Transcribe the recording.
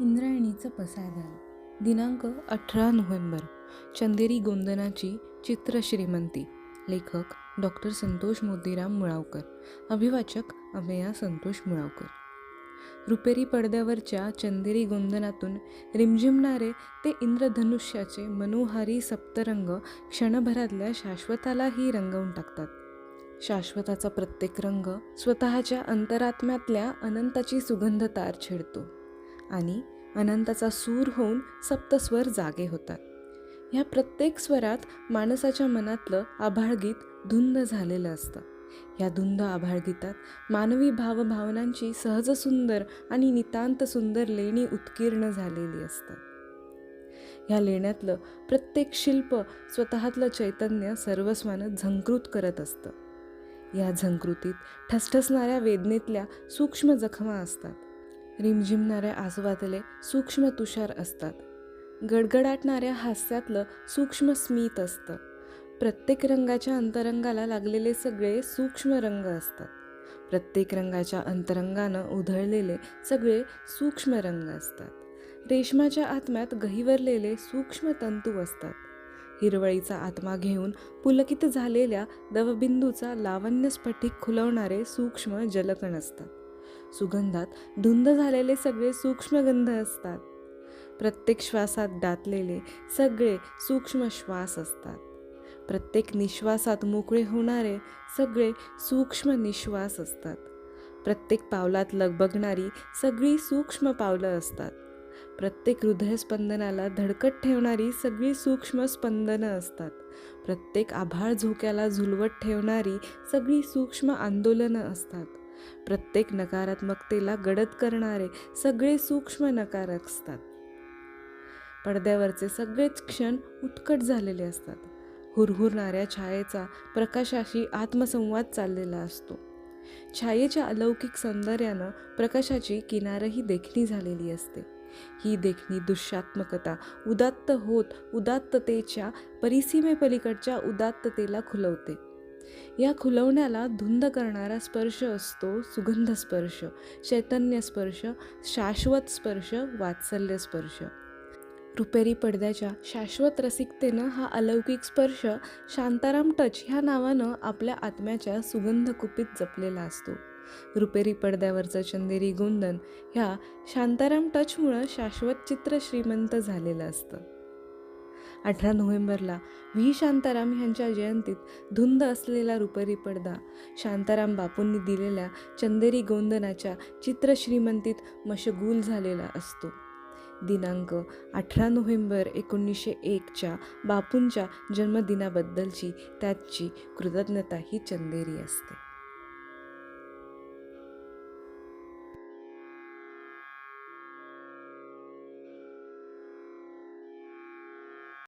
इंद्रायणीचं पसायदान. दिनांक अठरा नोव्हेंबर. चंदेरी गोंदनाची चित्र श्रीमंती लेखक डॉक्टर संतोष मोतीराम मुळावकर. अभिवाचक अभया संतोष मुळावकर. रुपेरी पडद्यावरच्या चंदेरी गोंदनातून रिमझिमणारे ते इंद्रधनुष्याचे मनोहारी सप्तरंग क्षणभरातल्या शाश्वतालाही रंगवून टाकतात. शाश्वताचा प्रत्येक रंग स्वतःच्या अंतरात्म्यातल्या अनंताची सुगंध तार छेडतो. आणि अनंताचा सूर होऊन सप्तस्वर जागे होतात. ह्या प्रत्येक स्वरात माणसाच्या मनातलं आभाळगीत धुंद झालेलं असतं. ह्या धुंद आभाळगीतात मानवी भावभावनांची सहज सुंदर आणि नितांत सुंदर लेणी उत्कीर्ण झालेली असतात. ह्या लेण्यातलं प्रत्येक शिल्प स्वतःतलं चैतन्य सर्वस्वानं झंकृत करत असतं. या झंकृतीत ठसठसणाऱ्या वेदनेतल्या सूक्ष्म जखमा असतात. रिमझिमणाऱ्या आसवातले सूक्ष्म तुषार असतात. गडगडाटणाऱ्या हास्यातलं सूक्ष्म स्मित असतं. प्रत्येक रंगाच्या अंतरंगाला लागलेले सगळे सूक्ष्म रंग असतात. प्रत्येक रंगाच्या अंतरंगानं उधळलेले सगळे सूक्ष्म रंग असतात. रेशमाच्या आत्म्यात गहिवरलेले सूक्ष्म तंतू असतात. हिरवळीचा आत्मा घेऊन पुलकित झालेल्या दवबिंदूचा लावण्य स्फटिक खुलवणारे सूक्ष्म जलकण असतात. सुगंधात धुंद झालेले सगळे सूक्ष्मगंध असतात. प्रत्येक श्वासात दाटलेले सगळे सूक्ष्म श्वास असतात. प्रत्येक निश्वासात मोकळे होणारे सगळे सूक्ष्म निश्वास असतात. प्रत्येक पावलात लगबगणारी सगळी सूक्ष्म पावलं असतात. प्रत्येक हृदयस्पंदनाला धडकत ठेवणारी सगळी सूक्ष्म स्पंदनं असतात. प्रत्येक आभाळ झोक्याला झुलवत ठेवणारी सगळी सूक्ष्म आंदोलनं असतात. प्रत्येक नकारात्मकतेला गडद करणारे सगळे सूक्ष्म नकार असतात. पडद्यावरचे सगळेच क्षण उत्कट झालेले असतात. हुरहुरणाऱ्या छायेचा प्रकाशाशी आत्मसंवाद चाललेला असतो. छायेच्या अलौकिक सौंदर्यानं प्रकाशाची किनारही देखणी झालेली असते. ही देखणी दुष्यात्मकता उदात्त होत उदात्ततेच्या परिसीमेपलीकडच्या उदात्ततेला खुलवते. या खुलवण्याला धुंद करणारा स्पर्श असतो सुगंध स्पर्श चैतन्य स्पर्श शाश्वत स्पर्श वात्सल्य स्पर्श. रुपेरी पडद्याच्या शाश्वत रसिकतेनं हा अलौकिक स्पर्श शांताराम टच ह्या नावानं आपल्या आत्म्याच्या सुगंधकुपीत जपलेला असतो. रुपेरी पडद्यावरचं चंदेरी गोंदन ह्या शांताराम टचमुळं शाश्वत चित्र श्रीमंत झालेलं असतं. अठरा नोव्हेंबरला. व्ही. शांताराम ह्यांच्या जयंतीत धुंद असलेला रुपरी पडदा शांताराम बापूंनी दिलेल्या चंदेरी गोंदनाच्या चित्रश्रीमंतीत मशगूल झालेला असतो. दिनांक अठरा नोव्हेंबर एकोणीसशे एकच्या बापूंच्या जन्मदिनाबद्दलची त्याची कृतज्ञता ही चंदेरी असते.